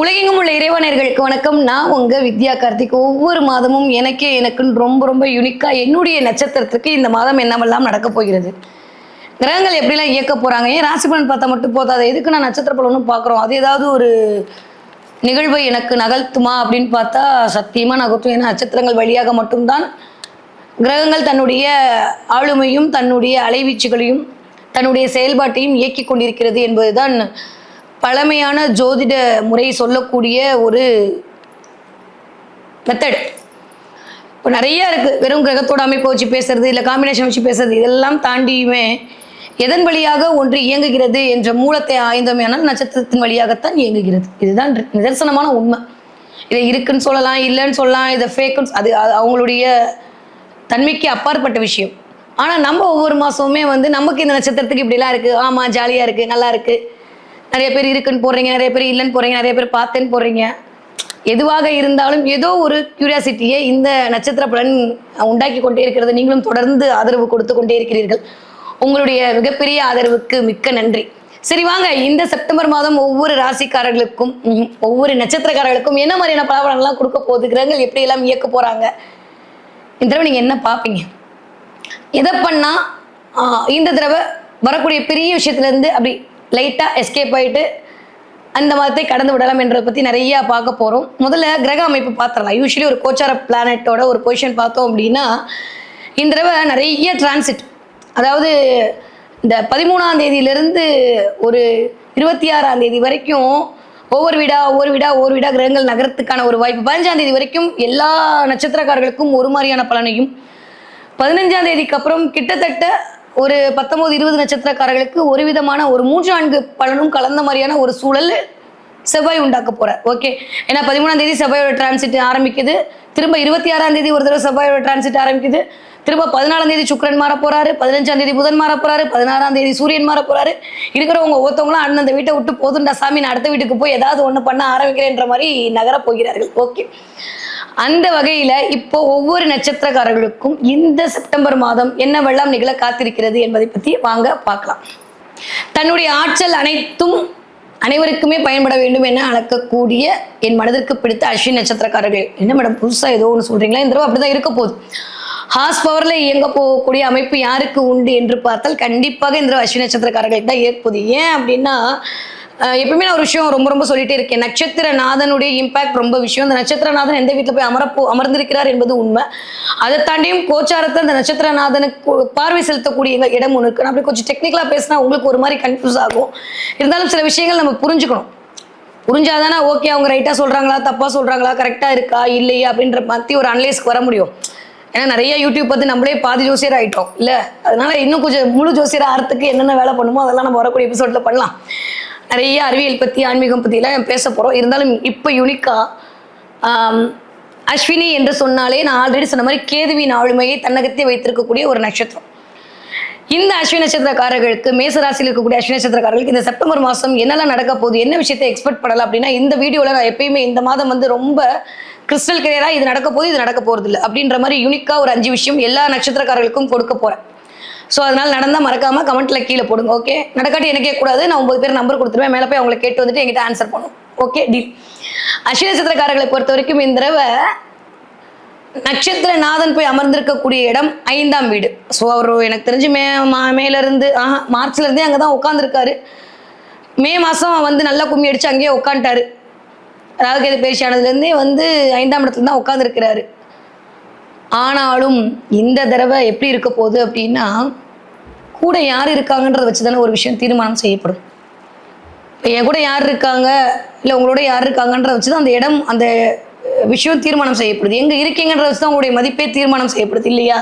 உலகெங்கும் உள்ள இறைவனர்களுக்கு வணக்கம். நான் உங்க வித்யா கார்த்திக். ஒவ்வொரு மாதமும் எனக்கே எனக்குன்னு ரொம்ப ரொம்ப யூனிக்கா என்னுடைய நட்சத்திரத்துக்கு இந்த மாதம் என்னவெல்லாம் நடக்க போகிறது? கிரகங்கள் எப்படிலாம் இயக்க போறாங்க? ஏன் ராசி பலன் பார்த்தா மட்டும் போதாது? எதுக்கு நான் நட்சத்திர பலனும் பார்க்குறோம்? அது ஏதாவது ஒரு நிகழ்வை எனக்கு நகர்த்துமா அப்படின்னு பார்த்தா சத்தியமா நகர்த்தும். ஏன்னா நட்சத்திரங்கள் வழியாக மட்டும்தான் கிரகங்கள் தன்னுடைய ஆளுமையும் தன்னுடைய அலைவீச்சுகளையும் தன்னுடைய செயல்பாட்டையும் இயக்கி கொண்டிருக்கிறது என்பதுதான் பழமையான ஜோதிட முறை சொல்லக்கூடிய ஒரு மெத்தட் இப்போ நிறைய இருக்குது வெறும் கிரகத்தோட அமைப்பை வச்சு பேசுறது இல்லை காம்பினேஷன் வச்சு பேசுறது இதெல்லாம் தாண்டியுமே எதன் வழியாக ஒன்று இயங்குகிறது என்ற மூலத்தை ஆய்ந்தோமேனால் நட்சத்திரத்தின் வழியாகத்தான் இயங்குகிறது. இதுதான் நிதர்சனமான உண்மை. இதை இருக்குன்னு சொல்லலாம் இல்லைன்னு சொல்லலாம் இதை ஃபேக்குன்னு அது அது அவங்களுடைய தன்மைக்கு அப்பாற்பட்ட விஷயம். ஆனால் நம்ம ஒவ்வொரு மாதமுமே வந்து நமக்கு இந்த நட்சத்திரத்துக்கு இப்படிலாம் இருக்குது ஆமாம் ஜாலியாக இருக்குது நல்லா இருக்குது நிறைய பேர் இருக்குன்னு போடுறீங்க நிறைய பேர் இல்லைன்னு போடுறீங்க நிறைய பேர் பார்த்தேன்னு போடுறீங்க. எதுவாக இருந்தாலும் ஏதோ ஒரு கியூரியாசிட்டியை இந்த நட்சத்திர பலன் உண்டாக்கி கொண்டே இருக்கிறது. நீங்களும் தொடர்ந்து ஆதரவு கொடுத்து கொண்டே இருக்கிறீர்கள். உங்களுடைய மிகப்பெரிய ஆதரவுக்கு மிக்க நன்றி. சரி வாங்க. இந்த செப்டம்பர் மாதம் ஒவ்வொரு ராசிக்காரர்களுக்கும் ஒவ்வொரு நட்சத்திரக்காரர்களுக்கும் என்ன மாதிரியான பலாபலன்லாம் கொடுக்க போகுது? கிரகங்கள் எப்படியெல்லாம் இயக்க போறாங்க? இந்த தடவை நீங்க என்ன பார்ப்பீங்க? எதை பண்ணா இந்த தடவை வரக்கூடிய பெரிய விஷயத்துல இருந்து அப்படி லைட்டாக எஸ்கேப் ஆகிட்டு அந்த மாதத்தை கடந்து விடலாம் என்றதை பற்றி நிறைய பார்க்க போகிறோம் முதல்ல கிரக அமைப்பு பார்த்துடலாம். யூஸ்வலி ஒரு கோச்சார பிளானட்டோட ஒரு பொசிஷன் பார்த்தோம் அப்படின்னா இந்த தடவை நிறைய டிரான்சிட் அதாவது இந்த பதிமூணாம் தேதியிலிருந்து ஒரு இருபத்தி ஆறாம் தேதி வரைக்கும் ஒவ்வொரு வீடா ஒவ்வொரு வீடா ஒவ்வொரு வீடா கிரகங்கள் நகரத்துக்கான ஒரு வாய்ப்பு. பதினஞ்சாம் தேதி வரைக்கும் எல்லா நட்சத்திரக்காரர்களுக்கும் ஒரு மாதிரியான பலனையும் பதினஞ்சாம் தேதிக்கு அப்புறம் கிட்டத்தட்ட ஒரு பத்தொன்பது இருபது நட்சத்திரக்காரர்களுக்கு ஒரு விதமான ஒரு மூன்று நான்கு பலனும் கலந்த மாதிரியான ஒரு சூழல் செவ்வாய் உண்டாக்க போறார். ஓகே ஏன்னா பதிமூணாம் தேதி செவ்வாயோட டிரான்சிட் ஆரம்பிக்குது. திரும்ப இருபத்தி ஆறாம் தேதி ஒரு தடவை செவ்வாயோட டிரான்சிட் ஆரம்பிக்குது. திரும்ப பதினாலாம் தேதி சுக்கரன் மாற போறாரு. பதினஞ்சாம் தேதி புதன் மாற போறாரு. பதினாறாம் தேதி சூரியன் மாற போறாரு. இருக்கிறவங்க ஒவ்வொருத்தவங்களும் அண்ணன் அந்த வீட்டை விட்டு போதுண்டா சாமி நான் அடுத்த வீட்டுக்கு போய் ஏதாவது ஒன்று பண்ண ஆரம்பிக்கிறேன்ற மாதிரி நகர போகிறார்கள். ஓகே அந்த வகையில இப்போ ஒவ்வொரு நட்சத்திரக்காரர்களுக்கும் இந்த செப்டம்பர் மாதம் என்ன வெள்ளம் நிகழ காத்திருக்கிறது என்பதை பத்தி வாங்க பார்க்கலாம். தன்னுடைய ஆற்றல் அனைத்தும் அனைவருக்குமே பயன்பட வேண்டும் என அளக்கக்கூடிய என் மனதிற்கு பிடித்த அஸ்வின் நட்சத்திரக்காரர்கள். என்ன மேடம் புதுசா ஏதோ ஒன்று சொல்றீங்களா? இந்த தடவை அப்படிதான் இருக்க போகுது. ஹாஸ் பவர்ல இயங்க போகக்கூடிய அமைப்பு யாருக்கு உண்டு என்று பார்த்தால் கண்டிப்பாக இந்த அஸ்வின் நட்சத்திரக்காரர்களுக்கு தான் ஏற்போது ஏன் அப்படின்னா எப்பவுமே நான் ஒரு விஷயம் ரொம்ப ரொம்ப சொல்லிட்டே இருக்கேன். நட்சத்திர நாதனுடைய இம்பாக்ட் ரொம்ப விஷயம். அந்த நட்சத்திரநாதன் எந்த வீட்டில் போய் அமரப்போ அமர்ந்திருக்கிறார் என்பது உண்மை. அதை தாண்டியும் கோச்சாரத்தை அந்த நட்சத்திரநாதனுக்கு பார்வை செலுத்தக்கூடிய இடம் ஒன்று இருக்கு நான் அப்படி கொஞ்சம் டெக்னிக்கலாக பேசினா உங்களுக்கு ஒரு மாதிரி கன்ஃபியூஸ் ஆகும். இருந்தாலும் சில விஷயங்கள் நம்ம புரிஞ்சுக்கணும். புரிஞ்சாதானே ஓகே அவங்க ரைட்டாக சொல்கிறாங்களா தப்பாக சொல்கிறாங்களா கரெக்டாக இருக்கா இல்லையா அப்படின்ற மாதிரி ஒரு அனலைஸ்க்கு வர முடியும். ஏன்னா நிறைய யூடியூப் பார்த்து நம்மளே பாதி ஜோசியர் ஆகிட்டோம் இல்லை? அதனால இன்னும் கொஞ்சம் முழு ஜோசியர் ஆகிறதுக்கு என்னென்ன வேலை பண்ணுமோ அதெல்லாம் நம்ம வரக்கூடிய எபிசோட்ல பண்ணலாம். நிறைய அறிவியல் பற்றி ஆன்மீகம் பற்றிலாம் பேச போகிறோம் இருந்தாலும் இப்போ யூனிக்காக அஸ்வினி என்று சொன்னாலே நான் ஆல்ரெடி சொன்ன மாதிரி கேதுவின் ஆளுமையை தன்னகத்தே வைத்திருக்கக்கூடிய ஒரு நட்சத்திரம். இந்த அஸ்வினி நட்சத்திரக்காரர்களுக்கு மேசராசியில் இருக்கக்கூடிய அஸ்வினி நட்சத்திரக்காரர்களுக்கு இந்த செப்டம்பர் மாதம் என்னெல்லாம் நடக்க போகுது என்ன விஷயத்தை எக்ஸ்பெக்ட் பண்ணலாம் அப்படின்னா இந்த வீடியோவில் நான் எப்பயுமே இந்த மாதம் வந்து ரொம்ப கிறிஸ்டல் கிளியராக இது நடக்க போகுது இது நடக்க போகிறது இல்லை அப்படின்ற மாதிரி யூனிக்காக ஒரு அஞ்சு விஷயம் எல்லா நட்சத்திரக்காரர்களுக்கும் கொடுக்க போகிறேன் ஸோ அதனால் நடந்தால் மறக்காமல் கமெண்ட்டில் கீழே போடுங்க ஓகே நடக்காட்டி எனக்கே கூடாது நான் ஒம்பது பேர் நம்பர் கொடுத்துருவேன். மேலே போய் அவங்களை கேட்டு வந்துட்டு என்கிட்ட ஆன்சர் பண்ணும் ஓகே டீல் அஸ்வினி நட்சத்திரக்காரர்களை பொறுத்த வரைக்கும் இந்த தடவை நட்சத்திர நாதன் போய் அமர்ந்திருக்கக்கூடிய இடம் ஐந்தாம் வீடு. ஸோ அவர் எனக்கு தெரிஞ்சு மே மா மேலேருந்து ஆஹா மார்ச்லேருந்தே அங்கே தான் உட்காந்துருக்காரு மே மாதம் வந்து நல்லா கும்மி அடித்து அங்கேயே உட்காந்துட்டாரு ராகுகேது பேச்சு ஆனதுலேருந்தே வந்து ஐந்தாம் இடத்துல தான் உட்காந்துருக்கிறாரு ஆனாலும் இந்த தடவை எப்படி இருக்க போகுது அப்படின்னா கூட யார் இருக்காங்கன்றத வச்சு தானே ஒரு விஷயம் தீர்மானம் செய்யப்படும். இப்போ என் கூட யார் இருக்காங்க இல்லை உங்களோட யார் இருக்காங்கன்றத வச்சு தான் அந்த இடம் அந்த விஷயம் தீர்மானம் செய்யப்படுது. எங்கே இருக்கீங்கன்றத வச்சு தான் உங்களுடைய மதிப்பே தீர்மானம் செய்யப்படுது இல்லையா?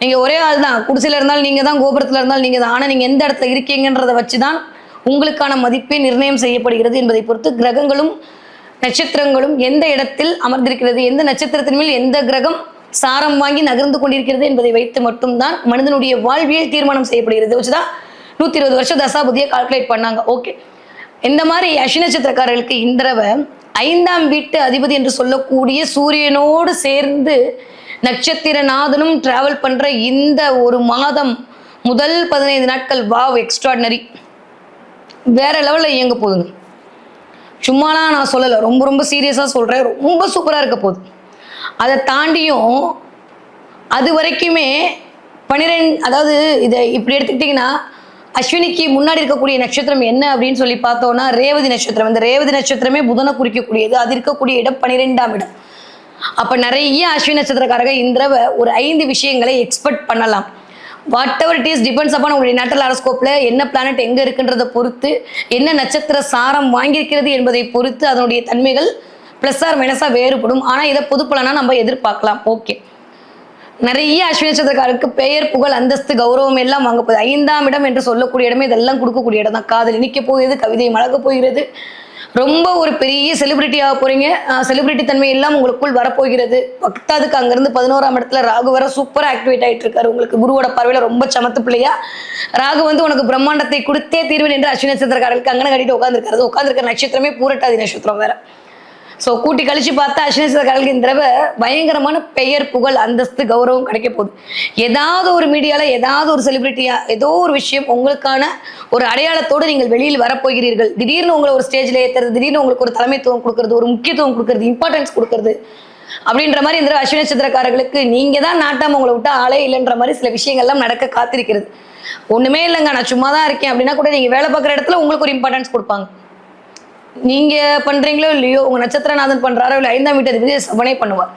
நீங்கள் ஒரே ஆள் தான் குடிசையில் இருந்தாலும் நீங்கள் தான் கோபுரத்தில் இருந்தாலும் நீங்கள் தான் ஆனால் நீங்கள் எந்த இடத்துல இருக்கீங்கன்றத வச்சு தான் உங்களுக்கான மதிப்பே நிர்ணயம் செய்யப்படுகிறது என்பதை பொறுத்து கிரகங்களும் நட்சத்திரங்களும் எந்த இடத்தில் அமர்ந்திருக்கிறது எந்த நட்சத்திரத்தின் மேல் எந்த கிரகம் சாரம் வாங்கி நகர்ந்து கொண்டிருக்கிறது என்பதை வைத்து மட்டும்தான் மனிதனுடைய வாழ்வியல் தீர்மானம் செய்யப்படுகிறது. வச்சுதான் நூத்தி இருபது வருஷம் தசாபதியை கால்குலேட் பண்ணாங்க. ஓகே இந்த மாதிரி அஸ்வினி நட்சத்திரக்காரர்களுக்கு இந்த தடவை ஐந்தாம் வீட்டு அதிபதி என்று சொல்லக்கூடிய சூரியனோடு சேர்ந்து நட்சத்திரநாதனும் டிராவல் பண்ற இந்த ஒரு மாதம் முதல் பதினைந்து நாட்கள் வாவ் எக்ஸ்ட்ராடினரி வேற லெவலில் இயங்க போகுதுங்க. சும்மாலாம் நான் சொல்லலை. ரொம்ப ரொம்ப சீரியஸாக சொல்கிறேன் ரொம்ப சூப்பராக இருக்க போகுது. அதை தாண்டியும் அது வரைக்குமே பன்னிரெண்டு அதாவது இதை இப்படி எடுத்துக்கிட்டிங்கன்னா அஸ்வினிக்கு முன்னாடி இருக்கக்கூடிய நட்சத்திரம் என்ன அப்படின்னு சொல்லி பார்த்தோம்னா ரேவதி நட்சத்திரம். இந்த ரேவதி நட்சத்திரமே புதனை குறிக்கக்கூடியது. அது இருக்கக்கூடிய இடம் பன்னிரெண்டாம் இடம். அப்போ நிறைய அஸ்வினி நட்சத்திரக்காரங்க இந்த ஒரு ஐந்து விஷயங்களை எக்ஸ்பெக்ட் பண்ணலாம். Whatever it is depends upon உங்களுடைய நேட்டல் ஆரோஸ்கோப்பில் என்ன பிளானட் எங்கே இருக்குன்றதை பொறுத்து என்ன நட்சத்திர சாரம் வாங்கியிருக்கிறது என்பதை பொறுத்து அதனுடைய தன்மைகள் ப்ளஸ் ஆர் மைனஸாக வேறுபடும். ஆனால் இதை பொது நம்ம எதிர்பார்க்கலாம். ஓகே நிறைய அஸ்வினி நட்சத்திரக்காரருக்கு பெயர் புகழ் அந்தஸ்து கௌரவம் எல்லாம் வாங்க போகுது. ஐந்தாம் இடம் என்று சொல்லக்கூடிய இடமே இதெல்லாம் கொடுக்கக்கூடிய இடம் தான் காதல் இனிக்க போகிறது கவிதை மழக போகிறது. ரொம்ப ஒரு பெரிய செலிபிரிட்டி ஆக போறீங்க. செலிபிரிட்டி தன்மை எல்லாம் உங்களுக்குள் வரப்போகிறது. பக்தாதுக்கு அங்கிருந்து பதினோராம் இடத்துல ராகு வர சூப்பராக ஆக்டிவேட் ஆகிட்டு இருக்காரு. உங்களுக்கு குருவோட பார்வையில் ரொம்ப சமத்து பிள்ளையா. ராகு வந்து உனக்கு பிரம்மாண்டத்தை கொடுத்தே தீர்வேன் என்று அஸ்வினி நட்சத்திரக்காரர்களுக்கு அங்கன கட்டிட்டு உட்காந்துருக்காரு உட்காந்துருக்க நட்சத்திரமே பூரட்டாதி நட்சத்திரம் வேற. ஸோ கூட்டி கழிச்சு பார்த்தா அஸ்வினி நட்சத்திரக்காரர்களுக்கு இந்த தடவை பயங்கரமான பெயர் புகழ் அந்தஸ்து கௌரவம் கிடைக்க போகுது. ஏதாவது ஒரு மீடியாவில் ஏதாவது ஒரு செலிபிரிட்டியா ஏதோ ஒரு விஷயம் உங்களுக்கான ஒரு அடையாளத்தோடு நீங்கள் வெளியில் வரப்போகிறீர்கள். திடீர்னு உங்களை ஒரு ஸ்டேஜில் ஏற்றுறது திடீர்னு உங்களுக்கு ஒரு தலைமைத்துவம் கொடுக்கறது ஒரு முக்கியத்துவம் கொடுக்கறது இம்பார்ட்டன்ஸ் கொடுக்கறது அப்படின்ற மாதிரி இந்த அஸ்வினி நட்சத்திரக்காரர்களுக்கு நீங்க தான் நாட்டாம உங்களை விட்டு ஆளே இல்லைன்ற மாதிரி சில விஷயங்கள்லாம் நடக்க காத்திருக்கிறது. ஒண்ணுமே இல்லைங்க நான் சும்மா தான் இருக்கேன் அப்படின்னா கூட நீங்க வேலை பார்க்குற இடத்துல உங்களுக்கு ஒரு இம்பார்ட்டன்ஸ் கொடுப்பாங்க. நீங்க பண்றீங்களோ இல்லையோ உங்க நட்சத்திரநாதன் பண்றாரோ இல்லை ஐந்தாம் வீட்டு அதிபதி சவனே பண்ணுவார்.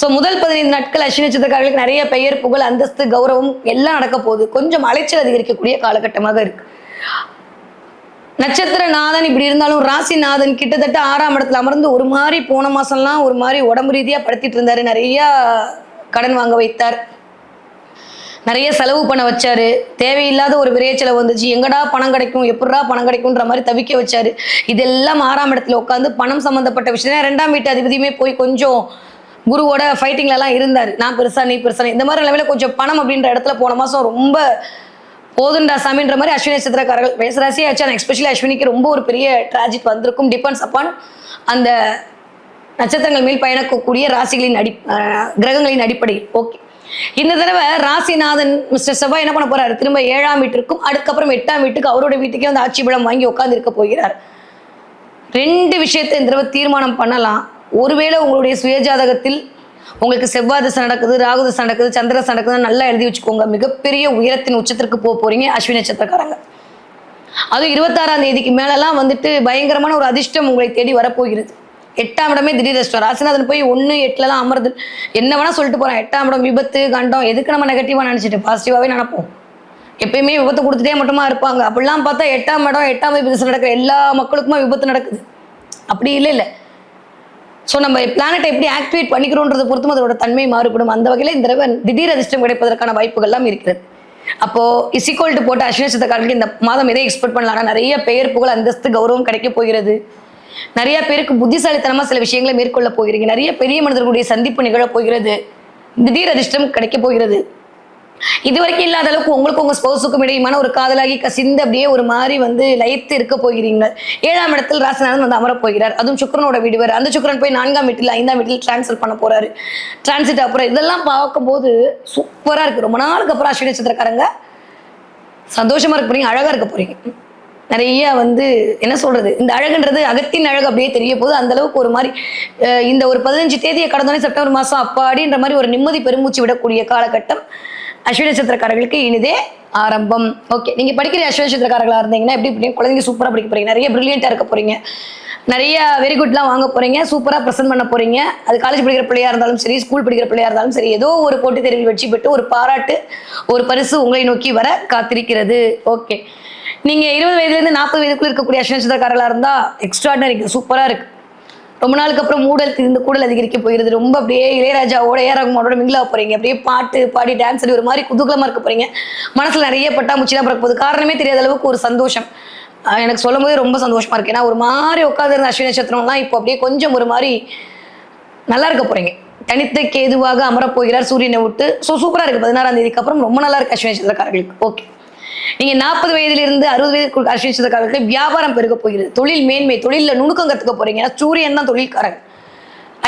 ஸோ முதல் பதினைந்து நாட்கள் அஸ்வினி நட்சத்திரக்காரர்களுக்கு நிறைய பெயர் புகழ் அந்தஸ்து கௌரவம் எல்லாம் நடக்க போகுது. கொஞ்சம் அலைச்சல் அதிகரிக்கக்கூடிய காலகட்டமாக இருக்கு. நட்சத்திரநாதன் இப்படி இருந்தாலும் ராசிநாதன் கிட்டத்தட்ட ஆறாம் இடத்துல அமர்ந்து ஒரு மாதிரி போன மாசம்லாம் ஒரு மாதிரி உடம்பு ரீதியாக படுத்திட்டு இருந்தாரு. நிறைய கடன் வாங்க வைத்தார். நிறைய செலவு பண்ண வச்சாரு. தேவையில்லாத ஒரு விரைய செலவு வந்துச்சு. எங்கடா பணம் கிடைக்கும்? எப்படா பணம் கிடைக்கும்ன்ற மாதிரி தவிக்க வச்சாரு. இதெல்லாம் ஆறாம் இடத்துல உட்காந்து பணம் சம்மந்தப்பட்ட விஷயம். ரெண்டாம் வீட்டு அதிபதியுமே போய் கொஞ்சம் குருவோட ஃபைட்டிங்ல எல்லாம் நான் பெருசா நீ பெருசா இந்த மாதிரி நிலைமையில கொஞ்சம் பணம் அப்படின்ற இடத்துல போன மாதம் ரொம்ப போதுண்டா சாமின்ற மாதிரி அஸ்வினி நட்சத்திரக்காரர்கள் மேசராசியே ஆச்சு. எஸ்பெஷலி அஸ்வினிக்கு ரொம்ப ஒரு பெரிய ட்ராஜிக் வந்திருக்கும். டிபெண்ட்ஸ் அப்பான் அந்த நட்சத்திரங்கள் மேல் பயணிக்கக்கூடிய ராசிகளின் அடி கிரகங்களின் அடிப்படையில். ஓகே இந்த தடவை ராசிநாதன் மிஸ்டர் செவ்வாய் என்ன பண்ண போறாரு? திரும்ப ஏழாம் வீட்டிற்கும் அதுக்கப்புறம் எட்டாம் வீட்டுக்கு அவரோட வீட்டுக்கே வந்து ஆட்சி பலம் வாங்கி உட்கார்ந்து இருக்க போகிறார். ரெண்டு விஷயத்தை இந்த தடவை தீர்மானம் பண்ணலாம். ஒருவேளை உங்களுடைய சுயஜாதகத்தில் உங்களுக்கு செவ்வாய் திசை நடக்குது ராகு திசை நடக்குது சந்திர திசை நடக்குதுன்னு நல்லா எழுதி வச்சுக்கோங்க. மிகப்பெரிய உயரத்தின் உச்சத்திற்கு போக போறீங்க அஸ்வினி நட்சத்திரக்காரங்க. அதுவும் இருபத்தாறாம் தேதிக்கு மேலெல்லாம் வந்துட்டு பயங்கரமான ஒரு அதிர்ஷ்டம் உங்களை தேடி வரப்போகிறது. எட்டாம் இடமே திடீர் அதிர்ஷ்டம் ராசிநாதன் போய் ஒன்று எட்டுலலாம் அமர்ந்து என்ன வேணால் சொல்லிட்டு போறேன். எட்டாம் இடம் விபத்து கண்டம் எதுக்கு நம்ம நெகட்டிவாக நினச்சிட்டு பாசிட்டிவாகவே நினைப்போம். எப்பயுமே விபத்து கொடுத்துட்டே மட்டுமா இருப்பாங்க. அப்படிலாம் பார்த்தா எட்டாம் இடம் எட்டாம் விபத்து நடக்கிற எல்லா மக்களுக்குமே விபத்து நடக்குது. அப்படி இல்லை இல்லை. ஸோ நம்ம பிளானட்டை எப்படி ஆக்டிவேட் பண்ணிக்கிறோன்றது பொறுத்தும் அதோட தன்மை மாறுபடும். அந்த வகையில் இந்த தடவை திடீர் அதிர்ஷ்டம் கிடைப்பதற்கான வாய்ப்புகள்லாம் இருக்கிறது. அப்போது இசிக்கோல்ட்டு போட்ட அஸ்வினி நட்சத்திரக்காரர்களுக்கு இந்த மாதம் எதை எக்ஸ்பெக்ட் பண்ணலாம்னா நிறைய பெயர் புகழ் அந்தஸ்து கௌரவம் கிடைக்க போகிறது. நிறைய பேருக்கு புத்திசாலித்தனமா சில விஷயங்களை மேற்கொள்ள போகிறீங்க. நிறைய பெரிய மனிதர்களுடைய சந்திப்பு நிகழப் போகிறது. திடீர் அதிர்ஷ்டம் கிடைக்க போகிறது. இது வரைக்கும் இல்லாத அளவுக்கு உங்களுக்கு உங்க ஸ்பௌஸுக்கும் இடையுமான ஒரு காதலாகி கசிந்து அப்படியே ஒரு மாதிரி வந்து லயத்து இருக்க போகிறீங்க. ஏழாம் இடத்தில் ராசிநாதன் வந்து அமரப் போகிறார். அதுவும் சுக்கரனோட வீடு வேறு. அந்த சுக்கரன் போய் நான்காம் வீட்டில் ஐந்தாம் வீட்டில் டிரான்ஸ்ஃபர் பண்ண போறாரு. டிரான்சிட் அப்புறம் இதெல்லாம் பார்க்கும்போது சூப்பரா இருக்கு. ரொம்ப நாளுக்கு அப்புறம் அஸ்வினி சந்திரக்காரங்க சந்தோஷமா இருக்க போறீங்க. அழகா இருக்க போறீங்க. நிறைய வந்து என்ன சொல்றது இந்த அழகுன்றது அகத்தின் அழகு அப்படியே தெரிய போது அந்த அளவுக்கு ஒரு மாதிரி இந்த ஒரு பதினஞ்சு தேதியை கடந்தோடனே செப்டம்பர் மாதம் அப்பாடின்ற மாதிரி ஒரு நிம்மதி பெருமூச்சு விடக்கூடிய காலகட்டம் அஸ்வினி நட்சத்திரக்காரர்களுக்கு இனிதே ஆரம்பம். ஓகே நீங்க படிக்கிற அஸ்வினி நட்சத்திரக்காரர்களா இருந்தீங்கன்னா எப்படி இப்படி குழந்தைங்க சூப்பராக படிக்க போறீங்க. நிறைய பிரில்லியண்டா இருக்க போறீங்க. நிறைய வெரி குட்லாம் வாங்க போறீங்க. சூப்பராக ப்ரெசென்ட் பண்ண போறீங்க. அது காலேஜ் படிக்கிற பிள்ளையா இருந்தாலும் சரி ஸ்கூல் படிக்கிற பிள்ளையா இருந்தாலும் சரி ஏதோ ஒரு போட்டித் தேர்வில் வெற்றி பெற்று ஒரு பாராட்டு ஒரு பரிசு உங்களை நோக்கி வர காத்திருக்கிறது. ஓகே நீங்க இருபது வயதுலேருந்து நாற்பது வயதுக்குள்ள இருக்கக்கூடிய அஸ்வினி இருந்தா எக்ஸ்ட்ராடனரி சூப்பரா இருக்கு. ரொம்ப நாளுக்கு அப்புறம் மூடல் இந்த கூடல் அதிகரிக்க போயிருது ரொம்ப அப்படியே இளையராஜாவோட ஏ. ரகுமானோட மிங்கிலா போறீங்க. அப்படியே பாட்டு பாடி டான்ஸ் ஆடி ஒரு மாதிரி குதூகலமா இருக்க போறீங்க. மனசுல நிறைய பட்டாம்பூச்சிலாம் பிறக்க போகுது. காரணமே தெரியாத அளவுக்கு ஒரு சந்தோஷம். எனக்கு சொல்லும் போதே ரொம்ப சந்தோஷமா இருக்கு. ஏன்னா ஒரு மாதிரி உட்காந்துருந்த அஸ்வினி நட்சத்திரம்லாம் இப்போ அப்படியே கொஞ்சம் ஒரு மாதிரி நல்லா இருக்க போறீங்க. தனித்த கேதுவாக அமரப் போகிறார் சூரியனை விட்டு. ஸோ சூப்பராக இருக்கு. பதினாறாம் தேதிக்கு அப்புறம் ரொம்ப நல்லா இருக்கு அஸ்வினி நட்சத்திரக்காரர்களுக்கு. ஓகே நீங்க நாற்பது வயதிலிருந்து அறுபது வயதுக்கு அஸ்வினி நட்சத்திரக்காரர்களுக்கு வியாபாரம் பெருக போகிறது. தொழில் மேன்மை தொழிலில் நுணுக்கம் கத்துக்க போறீங்க. ஏன்னா சூரியன் தான் தொழில்காரன்.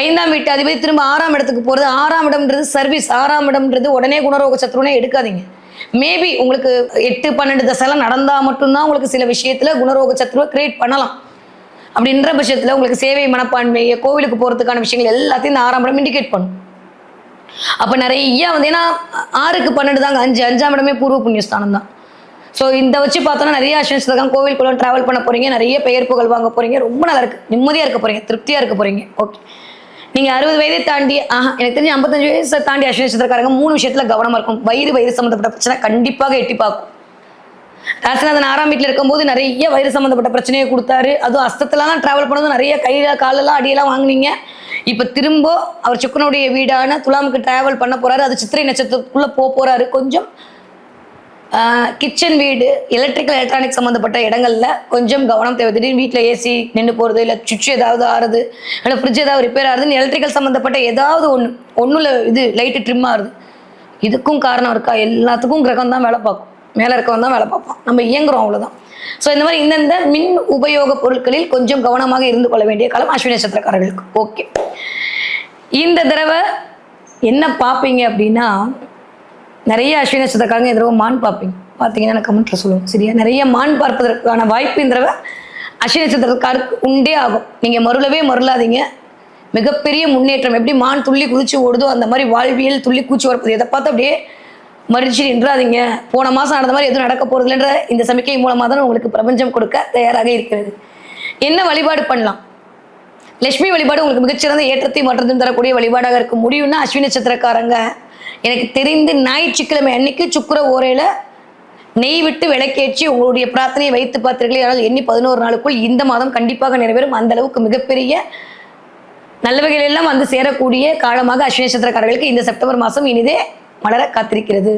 ஐந்தாம் வீட்டு அதிபதி திரும்ப ஆறாம் இடத்துக்கு போறது. ஆறாம் இடம்ன்றது சர்வீஸ் ஆறாம் இடம்ன்றது உடனே குணரோக சத்ருனே எடுக்காதீங்க. மேபி உங்களுக்கு எட்டு பன்னெண்டு தசைலாம் நடந்தா மட்டும்தான் உங்களுக்கு சில விஷயத்துல குணரோக சத்ருவை கிரியேட் பண்ணலாம். அப்படின்ற பட்சத்தில் உங்களுக்கு சேவை மனப்பான்மை கோவிலுக்கு போகிறதுக்கான விஷயங்கள் எல்லாத்தையும் இந்த ஆறாம் இடம் இண்டிகேட் பண்ணும். அப்போ நிறைய வந்து ஏன்னா ஆறுக்கு பன்னெண்டு தாங்க அஞ்சு அஞ்சாம் இடமே பூர்வ புண்ணியஸ்தானம் தான். ஸோ இந்த வச்சு பார்த்தோன்னா நிறைய அஸ்வினி சதகம் கோவிலுக்குள்ள ட்ராவல் பண்ண போறீங்க. நிறைய பெயர் புகழ் வாங்க போறீங்க. ரொம்ப நல்லா இருக்கு. நிம்மதியாக இருக்க போறீங்க. திருப்தியாக இருக்க போறீங்க. ஓகே நீங்கள் அறுபது வயதை தாண்டி ஆஹா எனக்கு தெரிஞ்சு ஐம்பத்தஞ்சு வயசை தாண்டி அஸ்வினி சதக்காரங்க மூணு விஷயத்தில் கவனமாக இருக்கும் வயிறு வயிறு சம்மந்தப்பட்ட பிரச்சனை கண்டிப்பாக எட்டி பார்க்கும். ராசிநாதன் ஆறாம் வீட்டில் இருக்கும்போது நிறைய வயிறு சம்மந்தப்பட்ட பிரச்சனையை கொடுத்தாரு. அதுவும் அஸ்தத்துலலாம் ட்ராவல் பண்ணதும் நிறைய கையில் காலெல்லாம் அடியெல்லாம் வாங்குனீங்க. இப்போ திரும்ப அவர் சுக்கனுடைய வீடான துலாமுக்கு ட்ராவல் பண்ண போறாரு. அது சித்திரை நட்சத்திரத்துக்குள்ளே போக போறாரு. கொஞ்சம் கிச்சன் வீடு எலக்ட்ரிக்கல் எலக்ட்ரானிக் சம்மந்தப்பட்ட இடங்களில் கொஞ்சம் கவனம் தேவை. திடீர்னு வீட்டில் ஏசி நின்று போகிறது இல்லை சுவிட்ச் ஏதாவது ஆறுது இல்லை ஃப்ரிட்ஜ் ஏதாவது ரிப்பேர் ஆகுதுன்னு எலக்ட்ரிக்கல் சம்மந்தப்பட்ட ஏதாவது ஒன்று ஒன்றும் இது லைட்டு ட்ரிம் ஆகுது இதுக்கும் காரணம் இருக்கா? எல்லாத்துக்கும் கிரகம் தான் வேலை பார்க்கும். மேலே இருக்கவன் தான் வேலை பார்ப்பான். நம்ம இயங்குறோம் அவ்வளோதான் ஸோ இந்த மாதிரி இந்தந்த மின் உபயோக பொருட்களில் கொஞ்சம் கவனமாக இருந்து கொள்ள வேண்டிய காலம் அஸ்வினி நட்சத்திரக்காரர்களுக்கு. ஓகே இந்த தடவை என்ன பார்ப்பீங்க அப்படின்னா நிறைய அஸ்வினி நட்சத்திரக்காரங்க இந்த தடவை மான் பார்ப்பீங்க பார்த்தீங்கன்னா எனக்கு கமெண்ட்ல சொல்லுங்க சரியா? நிறைய மான் பார்ப்பதற்கான வாய்ப்பு இந்த தடவை அஸ்வினி நட்சத்திரக்காருக்கு உண்டே ஆகும். நீங்கள் மருளவே மருளாதீங்க. மிகப்பெரிய முன்னேற்றம். எப்படி மான் துள்ளி குதிச்சு ஓடுதோ அந்த மாதிரி வாழ்வியல் துள்ளி கூச்சி வரப்போது எதை பார்த்து அப்படியே மறிச்சு நின்றாதீங்க. போன மாதம் நடந்த மாதிரி எதுவும் நடக்க போகிறதுலன்ற இந்த சமிக்கை மூலமாக தான் உங்களுக்கு பிரபஞ்சம் கொடுக்க தயாராக இருக்கிறது. என்ன வழிபாடு பண்ணலாம்? லட்சுமி வழிபாடு உங்களுக்கு மிகச்சிறந்த ஏற்றத்தை மாற்றத்தையும் தரக்கூடிய வழிபாடாக இருக்க முடியும்னா அஸ்வினி நட்சத்திரக்காரங்க. எனக்கு தெரிந்து ஞாயிற்றுக்கிழமை அன்னைக்கு சுக்கிர ஓரையில் நெய் விட்டு விளக்கேற்றி உங்களுடைய பிரார்த்தனையை வைத்து பார்த்தீர்களே ஆனால் எண்ணி பதினோரு நாளுக்குள் இந்த மாதம் கண்டிப்பாக நிறைவேறும். அந்த அளவுக்கு மிகப்பெரிய நல்லவைகள் எல்லாம் வந்து சேரக்கூடிய காலமாக அஸ்வினி நட்சத்திரக்காரர்களுக்கு இந்த செப்டம்பர் மாதம் இனிதே மலர காத்திருக்கிறது.